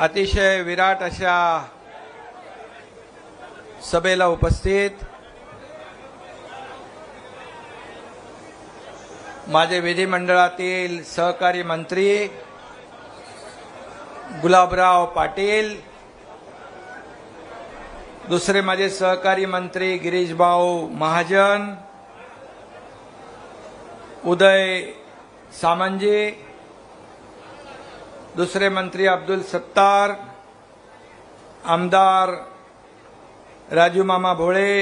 अतिशय विराट अशा सभेला उपस्थित माझे विधिमंडळातील सहकारी मंत्री गुलाबराव पाटील दुसरे माझे सहकारी मंत्री गिरीशभाऊ महाजन उदय सामंजी दुसरे मंत्री अब्दुल सत्तार आमदार राजू मामा भोळे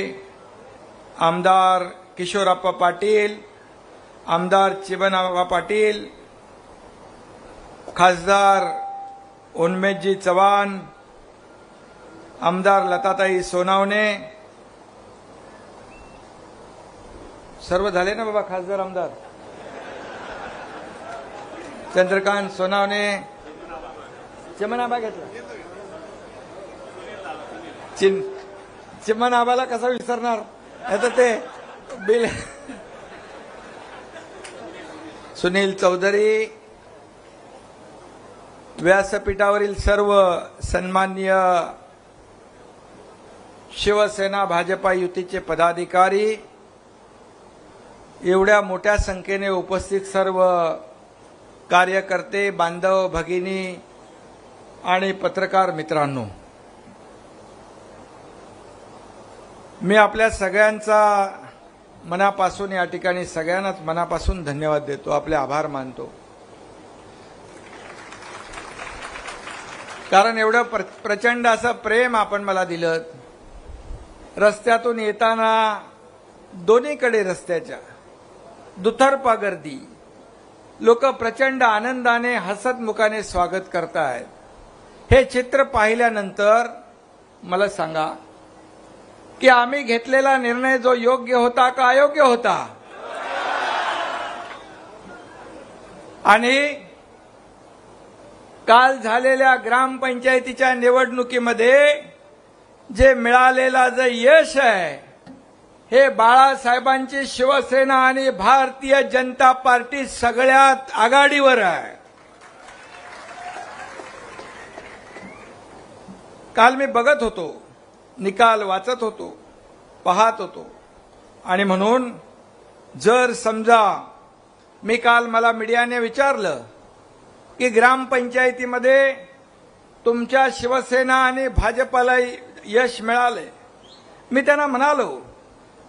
आमदार किशोरप्पा पाटील आमदार चिबनाबा पाटील खासदार उन्मेदजी चव्हाण आमदार लताताई सोनावणे. सर्व झाले ना बाबा खासदार आमदार? चंद्रकांत सोनावणे. चिमनाबा घेतला. चिन चिमनाबाला कसा विसरणार? आता ते बिल सुनील चौधरी व्यासपीठावरील सर्व सन्मान्य शिवसेना भाजपा युतीचे पदाधिकारी एवढ्या मोठ्या संख्येने उपस्थित सर्व कार्यकर्ते बांधव भगिनी आणि पत्रकार मित्रांनो मी आपल्या सगळ्यांचा मनापासून या ठिकाणी सगळ्यांनाच मनापासून धन्यवाद देतो आपले आभार मानतो. कारण एवढं प्र प्रचंड असं प्रेम आपण मला दिलं रस्त्यातून येताना दोन्हीकडे रस्त्याच्या दुथर्पा गर्दी लोक प्रचंड आनंदाने हसतमुखाने स्वागत करतायत. हे चित्र पाहिल्यानंतर मला सांगा की आम्ही घेतलेला निर्णय जो योग्य होता का अयोग्य होता? आणि काल झालेल्या ग्रामपंचायतीच्या निवडणुकीमध्ये जे मिळालेला जे यश आहे हे बाळासाहेबांची शिवसेना आणि भारतीय जनता पार्टी सगळ्यात आघाडीवर आहे. काल मी बघत होतो निकाल वाचत होतो पाहत होतो. आणि म्हणून जर समजा मी काल मला मीडियाने विचारलं की ग्रामपंचायतीमध्ये तुमच्या शिवसेना आणि भाजपाला यश मिळाले मी त्यांना म्हणालो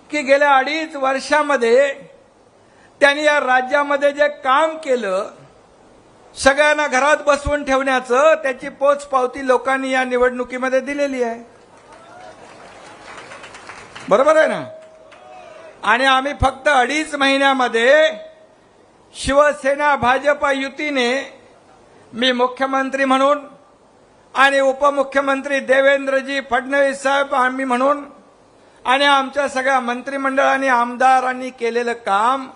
की गेल्या अडीच वर्षामध्ये त्यांनी या राज्यामध्ये जे काम केलं सगळ्यांना घरात बसवून ठेवण्याचं त्याची पोचपावती लोकांनी या निवडणुकीमध्ये दिलेली आहे. बरोबर आहे ना? आणि आम्ही फक्त अडीच महिन्यामध्ये शिवसेना भाजपा युतीने मी मुख्यमंत्री म्हणून आणि उपमुख्यमंत्री देवेंद्रजी फडणवीस साहेब आम्ही म्हणून आणि आमच्या सगळ्या मंत्रिमंडळाने आमदारांनी केलेलं काम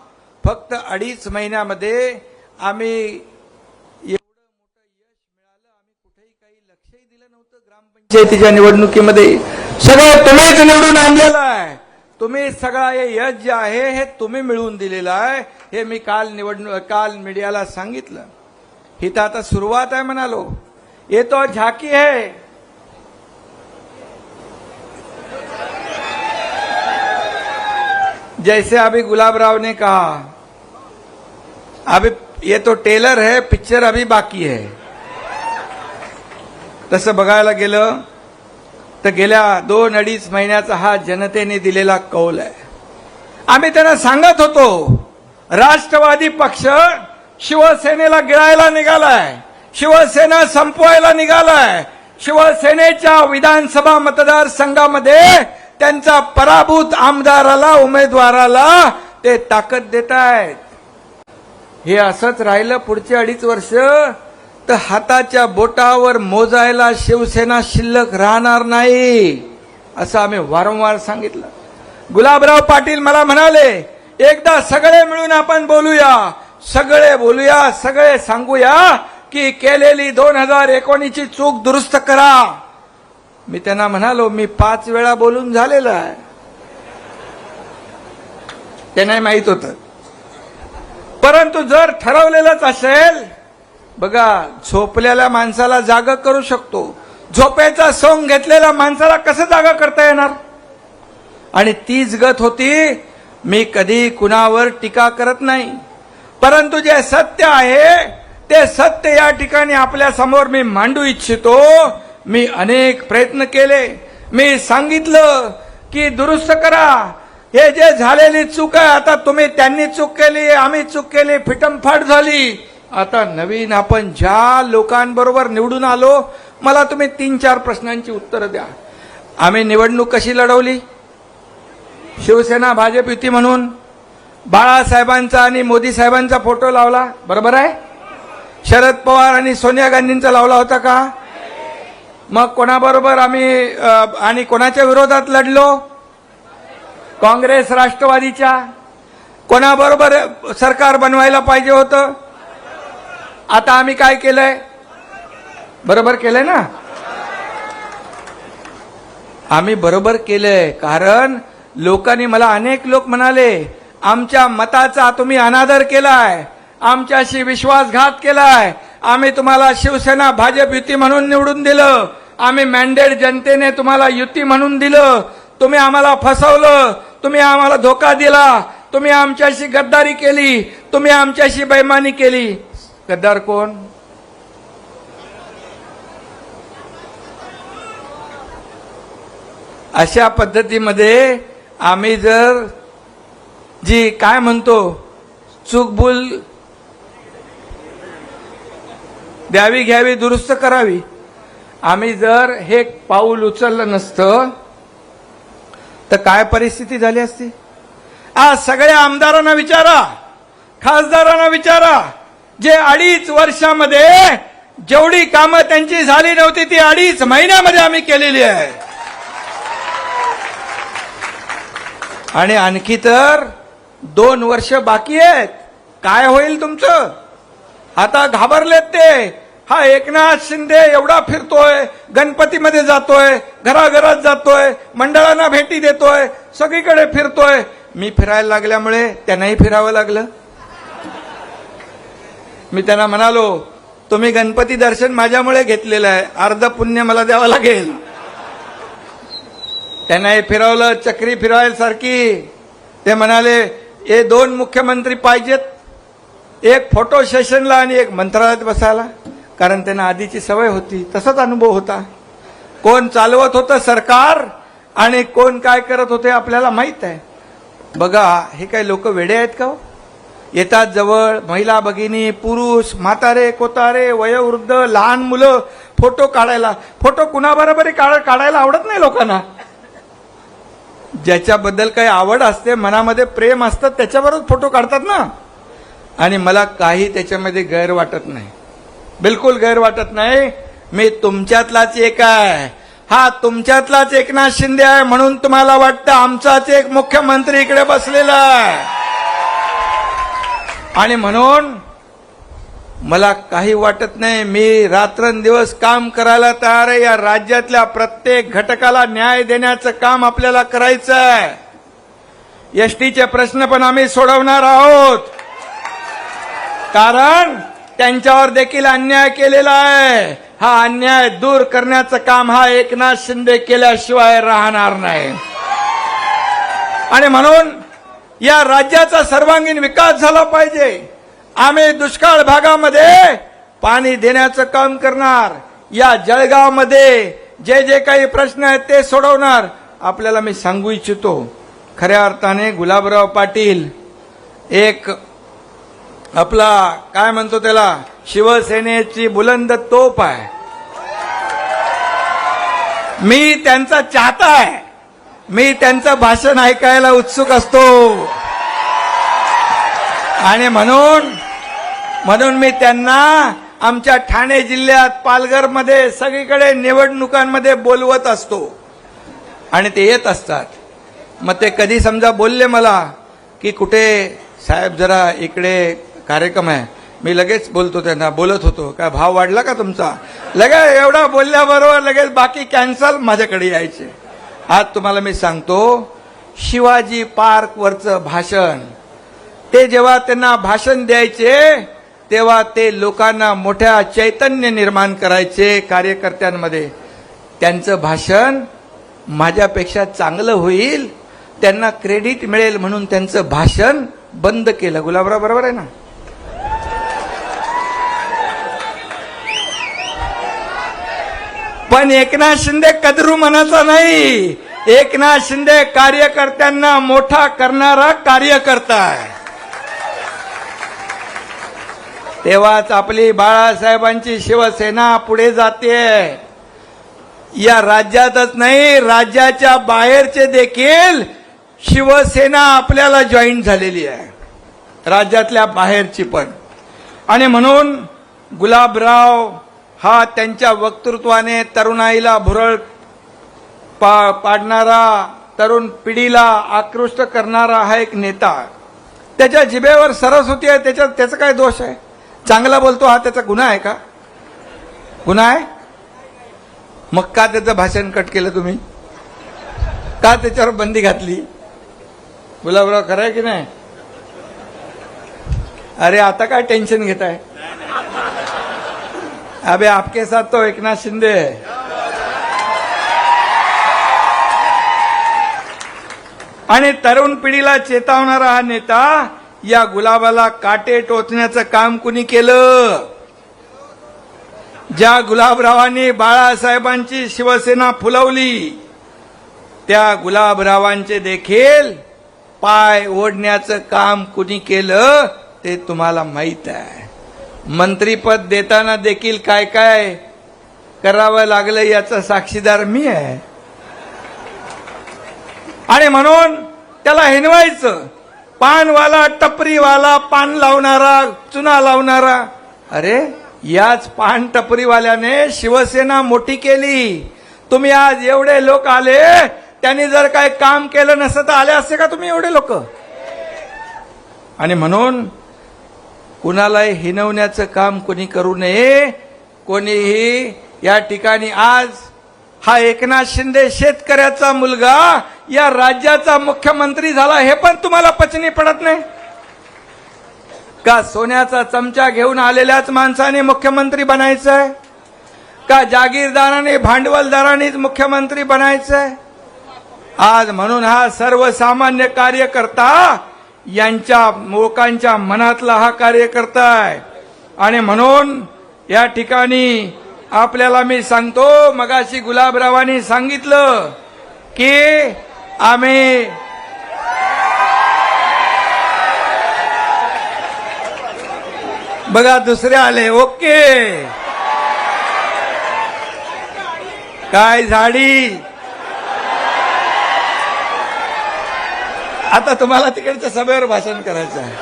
फक्त अडीच महिन्यामध्ये आम्ही एवढं मोठं यश मिळालं आम्ही कुठेही काही लक्षही दिलं नव्हतं पंचायतीच्या निवडणुकीमध्ये सगळं तुम्हीच निवडून आणलेलं आहे. तुम्ही सगळं हे यश जे आहे हे तुम्ही मिळवून दिलेलं आहे. हे मी काल निवडणूक काल मीडियाला सांगितलं. ही तर आता सुरुवात आहे म्हणालो. ये तो झाकी है. जैसे अभी गुलाबराव ने कहा अभी ये तो टेलर है पिक्चर अभी बाकी है. तसं बघायला गेलं तर गेल्या दोन अडीच महिन्याचा हा जनतेने दिलेला कौल आहे. आम्ही त्यांना सांगत होतो राष्ट्रवादी पक्ष शिवसेनेला गिळायला निघालाय शिवसेना संपवायला निघालाय शिवसेनेच्या विधानसभा मतदारसंघामध्ये त्यांचा पराभूत आमदाराला उमेदवाराला ते ताकद देत आहेत हे असंच राहिलं पुढचे अडीच वर्ष. तर हाताच्या बोटावर मोजायला शिवसेना शिल्लक राहणार नाही असं आम्ही वारंवार सांगितलं. गुलाबराव पाटील मला म्हणाले एकदा सगळे मिळून आपण बोलूया सगळे बोलूया सगळे सांगूया की केलेली दोन हजार एकोणीसची चूक दुरुस्त करा. मी त्यांना म्हणालो मी पाच वेळा बोलून झालेला आहे. त्यांना माहीत होतं. परंतु जर ठरवलेलंच असेल बघा झोपलेल्या माणसाला जाग करू शकतो. झोपेचा सोंग घेतलेल्या माणसाला कसं जागा करता येणार? आणि तीच गत होती मी कधी कुणावर टीका करत नाही. परंतु जे सत्य आहे ते सत्य या ठिकाणी आपल्यासमोर मी मांडू इच्छितो. मी अनेक प्रयत्न केले. मी सांगितलं की दुरुस्त करा. हे जे झालेली चूक आहे आता तुम्ही त्यांनी चूक केली आम्ही चूक केली फिटमफाट झाली. आता नवीन आपण ज्या लोकांबरोबर निवडून आलो मला तुम्ही तीन चार प्रश्नांची उत्तरं द्या. आम्ही निवडणूक कशी लढवली? शिवसेना भाजप युती म्हणून बाळासाहेबांचा आणि मोदी साहेबांचा फोटो लावला. बरोबर आहे? शरद पवार आणि सोनिया गांधींचा लावला होता का? मग कोणाबरोबर आम्ही आणि कोणाच्या विरोधात लढलो? काँग्रेस राष्ट्रवादीच्या. कोणाबरोबर सरकार बनवायला पाहिजे होतं? आता आम्ही काय केलंय? बरोबर केलंय ना? आम्ही बरोबर केलंय कारण लोकांनी मला अनेक लोक म्हणाले आमच्या मताचा तुम्ही अनादर केलाय आमच्याशी विश्वासघात केलाय आम्ही तुम्हाला शिवसेना भाजप युती म्हणून निवडून दिलं आम्ही मॅन्डेट जनतेने तुम्हाला युती म्हणून दिलं तुम्ही आम्हाला फसवलं तुम्ही आम्हाला धोका दिला तुम्ही आमच्याशी गद्दारी केली तुम्ही आमच्याशी बैमानी केली. गद्दार कोण? अशा पद्धतीमध्ये आम्ही जर जी काय म्हणतो चूकभूल द्यावी घ्यावी दुरुस्त करावी. आम्ही जर हे पाऊल उचललं नसतं तर काय परिस्थिती झाली असती? आज सगळ्या आमदारांना विचारा खासदारांना विचारा. जे अडीच वर्षामध्ये जेवढी कामं त्यांची झाली नव्हती ती अडीच महिन्यामध्ये आम्ही केलेली आहे. आणि आणखी तर दोन वर्ष बाकी आहेत. काय होईल तुमचं? आता घाबरलेत ते. हा एकनाथ शिंदे एवढा फिरतोय गणपतीमध्ये जातोय घराघरात जातोय मंडळांना भेटी देतोय सगळीकडे फिरतोय. मी फिरायला लागल्यामुळे त्यांनाही फिरावं लागलं. मी त्यांना म्हणालो तुम्ही गणपती दर्शन माझ्यामुळे घेतलेलं आहे. अर्ध पुण्य मला द्यावं लागेल. त्यांना हे फिरवलं चक्री फिरवायला सारखी ते म्हणाले हे दोन मुख्यमंत्री पाहिजेत. एक फोटो सेशनला आणि एक मंत्रालयात बसायला. कारण त्यांना आधीची सवय होती. तसाच अनुभव होता. कोण चालवत होतं सरकार आणि कोण काय करत होते आपल्याला माहीत आहे. बघा हे काही लोक वेडे आहेत का हो? येतात जवळ महिला भगिनी पुरुष म्हातारे कोतारे वयोवृद्ध लहान मुलं फोटो काढायला. फोटो कुणाबरोबर काढ काढायला आवडत नाही लोकांना. ज्याच्याबद्दल काही आवड असते मनामध्ये प्रेम असतं त्याच्याबरोबर फोटो काढतात ना. आणि मला काही त्याच्यामध्ये गैर वाटत नाही. बिलकुल गैर वाटत नाही. मी तुमच्यातलाच एक आहे. हा तुमच्यातलाच एकनाथ शिंदे आहे म्हणून तुम्हाला वाटतं आमचाच एक मुख्यमंत्री इकडे बसलेला आहे. आणि म्हणून मला काही वाटत नाही मी रात्रंदिवस काम करायला तयार आहे. या राज्यातल्या प्रत्येक घटकाला न्याय देण्याचं काम आपल्याला करायचं आहे. एसटीचे प्रश्न पण आम्ही सोडवणार आहोत. कारण त्यांच्यावर देखील अन्याय केलेला आहे. हा अन्याय दूर करण्याचं काम हा एकनाथ शिंदे केल्याशिवाय राहणार नाही. आणि म्हणून या राज्याचा सर्वांगीण विकास झाला पाहिजे. आम्ही दुष्काळ भागामध्ये पाणी देण्याचं काम करणार. या जळगावमध्ये जे जे काही प्रश्न आहेत ते सोडवणार. आपल्याला मी सांगू इच्छितो. खऱ्या अर्थाने गुलाबराव पाटील एक आपला काय म्हणतो त्याला शिवसेनेची बुलंद तोप आहे. मी त्यांचा चाहता आहे. मी त्यांचं भाषण ऐकायला उत्सुक असतो. आणि म्हणून म्हणून मी त्यांना आमच्या ठाणे जिल्ह्यात पालघरमध्ये सगळीकडे निवडणुकांमध्ये बोलवत असतो. आणि ते येत असतात. मग ते कधी समजा बोलले मला की कुठे साहेब जरा इकडे कार्यक्रम आहे. मी लगेच बोलतो त्यांना बोलत होतो. काय भाव वाढला का तुमचा? लगेच एवढा बोलल्याबरोबर लगेच बाकी कॅन्सल माझ्याकडे यायचे. आज तुम्हाला मी सांगतो शिवाजी पार्कवरचं भाषण. ते जेव्हा त्यांना भाषण द्यायचे तेव्हा ते लोकांना मोठ्या चैतन्य निर्माण करायचे कार्यकर्त्यांमध्ये. त्यांचं भाषण माझ्यापेक्षा चांगलं होईल त्यांना क्रेडिट मिळेल म्हणून त्यांचं भाषण बंद केलं. गुलाबराव बरोबर आहे ना? पण एकनाथ शिंदे कदरू मनाचा नाही. एकनाथ शिंदे कार्यकर्त्यांना मोठा करणारा कार्यकर्ता आहे. तेव्हाच आपली बाळासाहेबांची शिवसेना पुढे जाते. या राज्यातच नाही राज्याच्या बाहेरचे देखील शिवसेना आपल्याला जॉईन झालेली आहे. राज्यातल्या बाहेरची पण. आणि म्हणून गुलाबराव हा त्यांच्या वक्तृत्वाने तरुणाईला भुरळ पा पाडणारा तरुण पिढीला आकृष्ट करणारा हा एक नेता. त्याच्या जिभेवर सरस्वती आहे त्याच्यात त्याचा काय दोष आहे? चांगला बोलतो हा त्याचा गुन्हा आहे का? गुन्हा आहे? मग का त्याचं भाषण कट केलं तुम्ही? का त्याच्यावर बंदी घातली? गुलाबराव खरं आहे की नाही? अरे आता काय टेन्शन घेत आहे अबे आपके साथ तो एकनाथ शिंदे है। आणि तरुण पिढीला चेतावणारा हा नेता या गुलाबाला काटे टोचण्याचं काम कुणी केलं? ज्या गुलाबरावांनी बाळासाहेबांची शिवसेना फुलवली त्या गुलाबरावांचे देखील पाय ओढण्याचं काम कुणी केलं ते तुम्हाला माहीत आहे. मंत्रीपद देताना देखील काय काय करावं लागलं याचा साक्षीदार मी आहे. आणि म्हणून त्याला हिनवायचं. पानवाला टपरीवाला पान लावणारा चुना लावणारा. अरे याच पान टपरीवाल्याने शिवसेना मोठी केली. तुम्ही आज एवढे लोक आले त्यांनी जर काय काम केलं नसतं तर आले असते का तुम्ही एवढे लोक? आणि म्हणून कुणालाही हिनवण्याचं काम कोणी करू नये कोणीही या ठिकाणी आज हा एकनाथ शिंदे शेतकऱ्याचा मुलगा या राज्याचा मुख्यमंत्री झाला हे पण तुम्हाला पचनी पडत नाही? का सोन्याचा चमचा घेऊन आलेल्याच माणसाने मुख्यमंत्री बनायचं आहे का जागीरदाराने भांडवलदारानेच मुख्यमंत्री बनायचं आहे आज म्हणून हा सर्वसामान्य कार्यकर्ता यांच्या लोकांच्या मनातला हा कार्यकर्ता आहे आणि म्हणून या ठिकाणी आपल्याला मी सांगतो मगाशी गुलाबरावांनी सांगितलं की आम्ही बघा दुसरे आले ओके. काय झाडी? आता तुम्हाला तिकडच्या सभेवर भाषण करायचं आहे.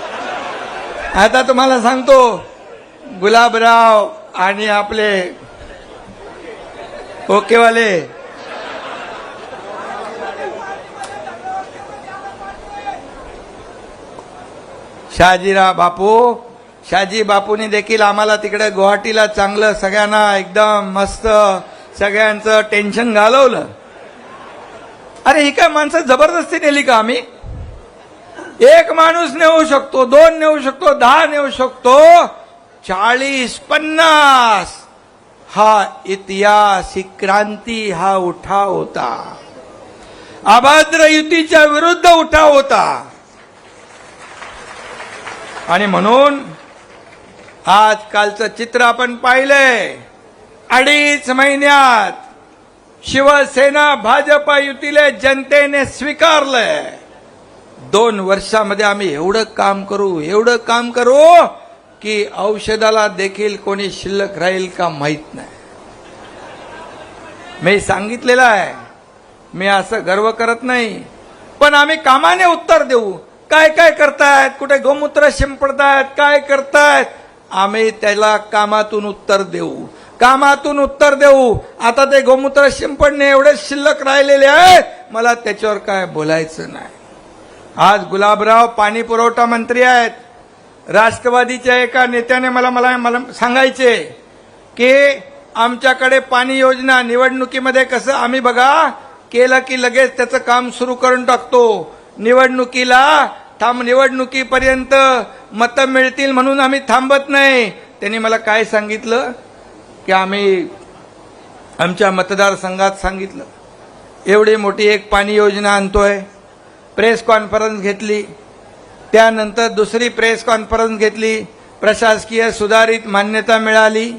आता तुम्हाला सांगतो गुलाबराव आणि आपले ओकेवाले. शहाजीराव बापू शहाजी बापूंनी देखील आम्हाला तिकडे गुवाहाटीला चांगलं सगळ्यांना एकदम मस्त सगळ्यांचं टेन्शन घालवलं. अरे ही काय माणसं जबरदस्ती नेली का आम्ही? एक माणूस नेऊ शकतो दोन नेऊ शकतो दहा नेऊ शकतो चाळीस पन्नास. हा इतिहास ही क्रांती हा उठाव होता. अभद्र युतीच्या विरुद्ध उठाव होता. आणि म्हणून आजकालचं चित्र आपण पाहिलंय. अडीच महिन्यात शिवसेना भाजपा युतीला जनतेने स्वीकारलंय. दोन वर्षामध्ये आम्ही एवढं काम करू एवढं काम करू की औषधाला देखील कोणी शिल्लक राहील का माहीत नाही. मी सांगितलेलं आहे. मी असं गर्व करत नाही. पण आम्ही कामाने उत्तर देऊ. काय काय करतायत? कुठे गोमूत्र शिंपडतायत? काय करतायत? आम्ही त्याला कामातून उत्तर देऊ. कामातून उत्तर देऊ. आता ते गोमूत्र शिंपडणे एवढे शिल्लक राहिलेले आहेत. मला त्याच्यावर काय बोलायचं नाही. आज गुलाबराव पाणी पुरवठा मंत्री आहेत. राष्ट्रवादीच्या एका नेत्याने मला मला मला सांगायचे की आमच्याकडे पाणी योजना निवडणुकीमध्ये कसं आम्ही बघा केलं की लगेच त्याचं काम सुरू करून टाकतो. निवडणुकीला थांब निवडणुकीपर्यंत मतं मिळतील म्हणून आम्ही थांबत नाही. त्यांनी मला काय सांगितलं? की आम्ही आमच्या मतदारसंघात सांगितलं. एवढी मोठी एक पाणी योजना आणतोय. प्रेस कॉन्फरन्स घेतली. त्यानंतर दुसरी प्रेस कॉन्फरन्स घेतली. प्रशासकीय सुधारित मान्यता मिळाली.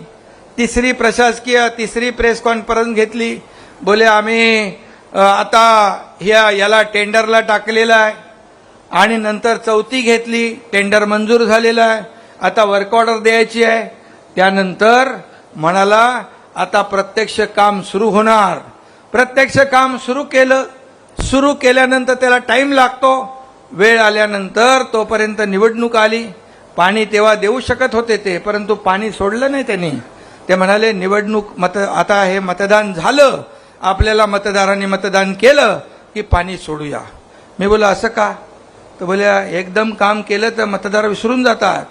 तिसरी प्रशासकीय तिसरी प्रेस कॉन्फरन्स घेतली. बोले आम्ही आता ह्या याला टेंडरला टाकलेलं आहे. आणि नंतर चौथी घेतली. टेंडर मंजूर झालेलं आहे. आता वर्क ऑर्डर द्यायची आहे. त्यानंतर म्हणाला आता प्रत्यक्ष काम सुरू होणार. प्रत्यक्ष काम सुरू केलं. सुरू केल्यानंतर त्याला टाईम लागतो. वेळ आल्यानंतर तोपर्यंत निवडणूक आली. पाणी तेव्हा देऊ शकत होते ते परंतु पाणी सोडलं नाही त्यांनी. ते म्हणाले निवडणूक मत आता हे मतदान झालं. आपल्याला मतदारांनी मतदान केलं की पाणी सोडूया. मी बोला असं का? तर बोले एकदम काम केलं तर मतदार विसरून जातात.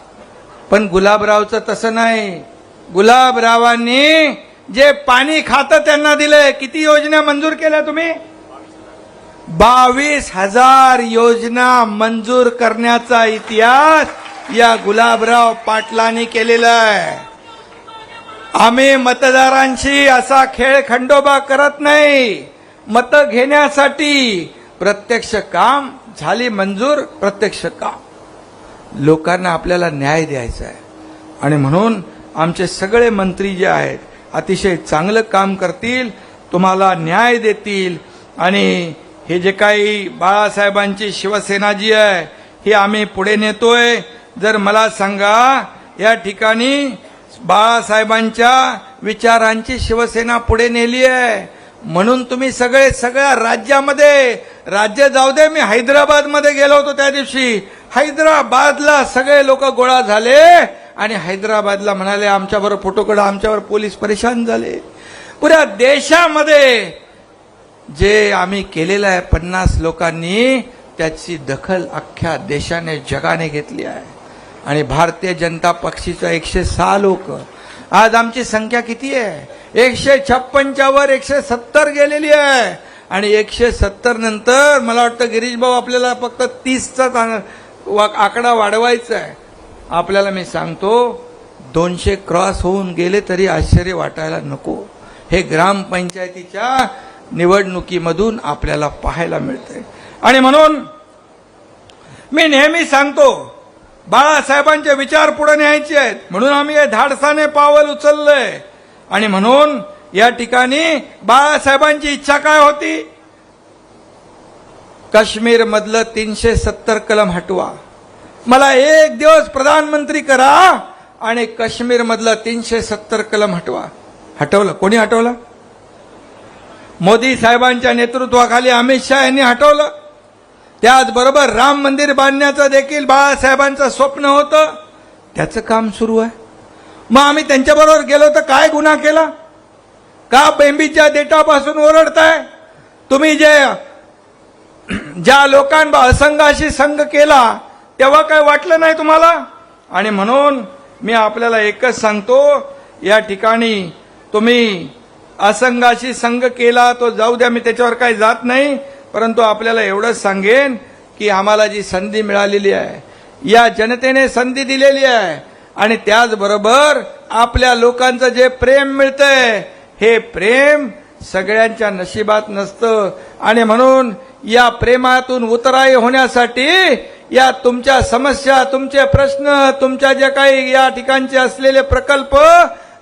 पण गुलाबरावचं तसं नाही. गुलाबरावांनी जे पाणी खातं त्यांना दिलंय. किती योजना मंजूर केल्या तुम्ही? बावीस हजार योजना मंजूर करण्याचा इतिहास या गुलाबराव पाटलांनी केलेला आहे. आम्ही मतदारांशी असा खेळ खंडोबा करत नाही. मत घेण्यासाठी प्रत्यक्ष काम झाली मंजूर प्रत्यक्ष काम. लोकांना आपल्याला न्याय द्यायचा आहे. आणि म्हणून आमचे सगळे मंत्री जे आहेत अतिशय चांगलं काम करतील तुम्हाला न्याय देतील आणि हे जे काही बाळासाहेबांची शिवसेना जी आहे ही आम्ही पुढे नेतोय. जर मला सांगा या ठिकाणी बाळासाहेबांच्या विचारांची शिवसेना पुढे नेली आहे. म्हणून तुम्ही सगळे सगळ्या राज्यामध्ये राज्य जाऊ दे मी हैदराबादमध्ये गेलो होतो त्या दिवशी. हैदराबादला सगळे लोक गोळा झाले आणि हैदराबादला म्हणाले आमच्याबरोबर फोटोकडं आमच्यावर पोलीस परेशान झाले. पुऱ्या देशामध्ये जे आम्ही केलेलं आहे पन्नास लोकांनी त्याची दखल अख्ख्या देशाने जगाने घेतली आहे. आणि भारतीय जनता पक्षीचं एकशे सहा लोक आज आमची संख्या किती आहे? एकशे छप्पनच्या वर एकशे सत्तर गेलेली आहे. आणि एकशे सत्तर नंतर मला वाटतं गिरीश भाऊ आपल्याला फक्त तीसचा आकडा वाढवायचा आहे. आपल्याला मी सांगतो दोनशे क्रॉस होऊन गेले तरी आश्चर्य वाटायला नको. हे ग्रामपंचायतीच्या निवडणुकीमधून आपल्याला पाहायला मिळतंय. आणि म्हणून मी नेहमी सांगतो बाळासाहेबांचे विचार पुढे न्यायचे आहेत. म्हणून आम्ही हे धाडसाने पावल उचललंय. आणि म्हणून या ठिकाणी बाळासाहेबांची इच्छा काय होती? काश्मीर मधलं तीनशे सत्तर कलम हटवा. मला एक दिवस प्रधानमंत्री करा आणि काश्मीर मधलं तीनशे सत्तर कलम हटवा. हटवलं? कोणी हटवलं? मोदी साहेबांच्या नेतृत्वाखाली अमित शहा यांनी हटवलं. त्याचबरोबर राम मंदिर बांधण्याचं देखील बाळासाहेबांचं स्वप्न होतं. त्याचं काम सुरू आहे. मग आम्ही त्यांच्याबरोबर गेलो तर काय गुन्हा केला? का बेंबीच्या देटापासून ओरडताय? तुम्ही जे ज्या लोकांना असंघाशी संघ केला तेव्हा काय वाटलं नाही तुम्हाला? आणि म्हणून मी आपल्याला एकच सांगतो या ठिकाणी तुम्ही असंघाशी संघ केला तो जाऊ द्या मी त्याच्यावर काही जात नाही परंतु आपल्याला एवढंच सांगेन की आम्हाला जी संधी मिळालेली आहे या जनतेने संधी दिलेली आहे आणि त्याचबरोबर आपल्या लोकांचं जे प्रेम मिळतंय हे प्रेम सगळ्यांच्या नशिबात नसतं. आणि म्हणून या प्रेमातून उतराई होण्यासाठी या तुमच्या समस्या तुमचे प्रश्न तुमच्या जे काही या ठिकाणचे असलेले प्रकल्प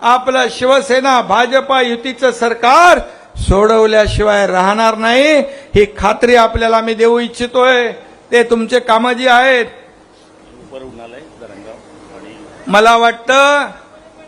आपलं शिवसेना भाजपा युतीचं सरकार सोडवल्याशिवाय राहणार नाही. ही खात्री आपल्याला मी देऊ इच्छितोय. ते तुमचे कामं जी आहेत मला वाटतं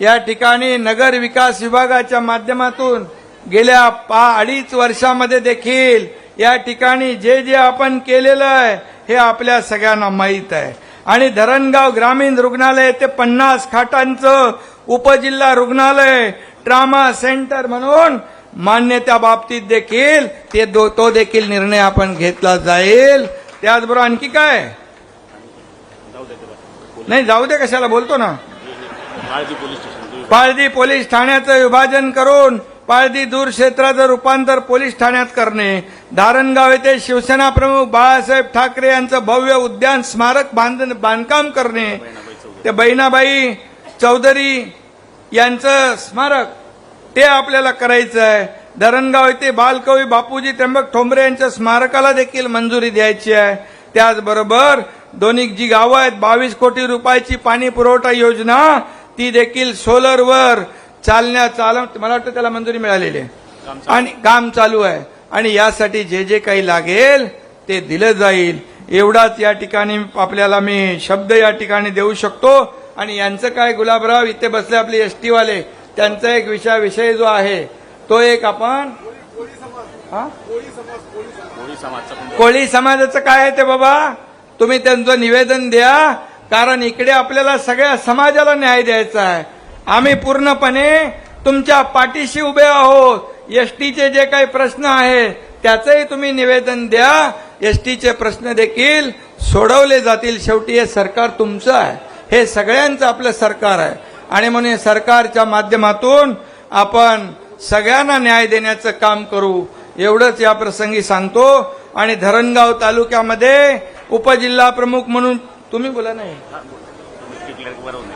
या ठिकाणी नगर विकास विभागाच्या माध्यमातून गेल्या पा अडीच वर्षामध्ये देखील या ठिकाणी जे जे आपण केलेलं आहे हे आपल्या सगळ्यांना माहीत आहे. आणि धरणगाव ग्रामीण रुग्णालय ते पन्नास खाटांचं उपजिल्हा रुग्णालय ट्रामा सेंटर म्हणून मान्यता बाबतीत देखील ते दो- तो देखील निर्णय आपण घेतला जाईल. त्याचबरोबर आणखी काय. नाही जाऊ दे कशाला बोलतो ना. पाळदी पोलीस ठाण्याचं विभाजन करून पाळदी दूर क्षेत्राचं रूपांतर पोलीस ठाण्यात करणे. धारणगाव येथे शिवसेना प्रमुख बाळासाहेब ठाकरे यांचं भव्य उद्यान स्मारक बांधण बांधकाम करणे. ते बहिणाबाई चौधरी यांचं स्मारक ते आपल्याला करायचं आहे धरणगाव येथे बालकवी बापूजी त्र्यंबक ठोंबरे यांच्या स्मारकाला देखील मंजुरी द्यायची आहे. त्याचबरोबर दोन्ही जी गावं आहेत बावीस कोटी रुपयाची पाणी पुरवठा योजना ती देखील सोलरवर चालण्या चाल मला वाटतं त्याला मंजुरी मिळालेली आहे. आणि काम चालू आहे. आणि यासाठी जे जे काही लागेल ते दिलं जाईल. एवढाच या ठिकाणी आपल्याला मी शब्द या ठिकाणी देऊ शकतो. आणि यांचं काय गुलाबराव इथे बसले आपले एस वाले त्यांचा एक विषय विषय जो आहे तो एक आपण हा? कोळी समाजचा पण कोळी समाजाचं काय आहे ते बाबा? तुम्ही त्यांचं निवेदन द्या कारण इकडे आपल्याला सगळ्या समाजाला न्याय द्यायचा आहे. आम्ही पूर्णपणे तुमच्या पाठीशी उभे आहोत. एसटीचे जे काही प्रश्न आहेत त्याचंही तुम्ही निवेदन द्या. एसटीचे प्रश्न देखील सोडवले जातील. शेवटी हे सरकार तुमचं आहे. हे सगळ्यांचं आपलं सरकार आहे. आणि म्हणून सरकारच्या माध्यमातून आपण सगळ्यांना न्याय देण्याचं काम करू. एवढंच या प्रसंगी सांगतो. आणि धरणगाव तालुक्यामध्ये उपजिल्हा प्रमुख म्हणून तुम्ही बोला नाही.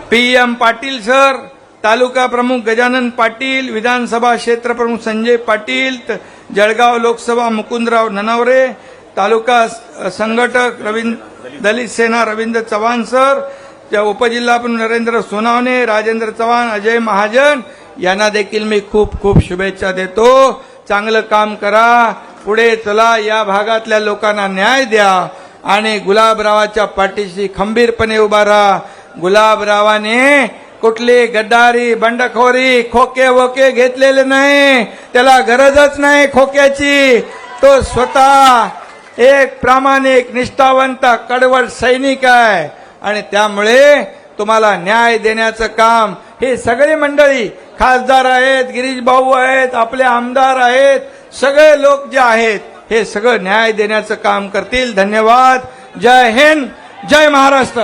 पी एम पाटील सर तालुका प्रमुख गजानन पाटील विधानसभा क्षेत्र प्रमुख संजय पाटील जळगाव लोकसभा मुकुंदराव ननवरे तालुका संघटक रवींद्र दलित सेना रवींद्र चव्हाण सर त्या उपजिल्हाप्रमुख नरेंद्र सोनावणे राजेंद्र चव्हाण अजय महाजन यांना देखील मी खूप खूप शुभेच्छा देतो. चांगलं काम करा पुढे चला या भागातल्या लोकांना न्याय द्या आणि गुलाबरावाच्या पाठीशी खंबीरपणे उभा राहा. गुलाबरावाने कुठली गद्दारी बंडखोरी खोके वोके घेतलेले नाही. त्याला गरजच नाही खोक्याची. तो स्वतः एक प्रामाणिक निष्ठावंत कडवट सैनिक आहे. आणि त्यामुळे तुम्हाला न्याय देण्याचं काम हे सगळी मंडळी खासदार आहेत गिरीश भाऊ आहेत आपले आमदार आहेत सगळे लोक जे आहेत हे सगळं न्याय देण्याचं काम करतील. धन्यवाद. जय हिंद. जय महाराष्ट्र.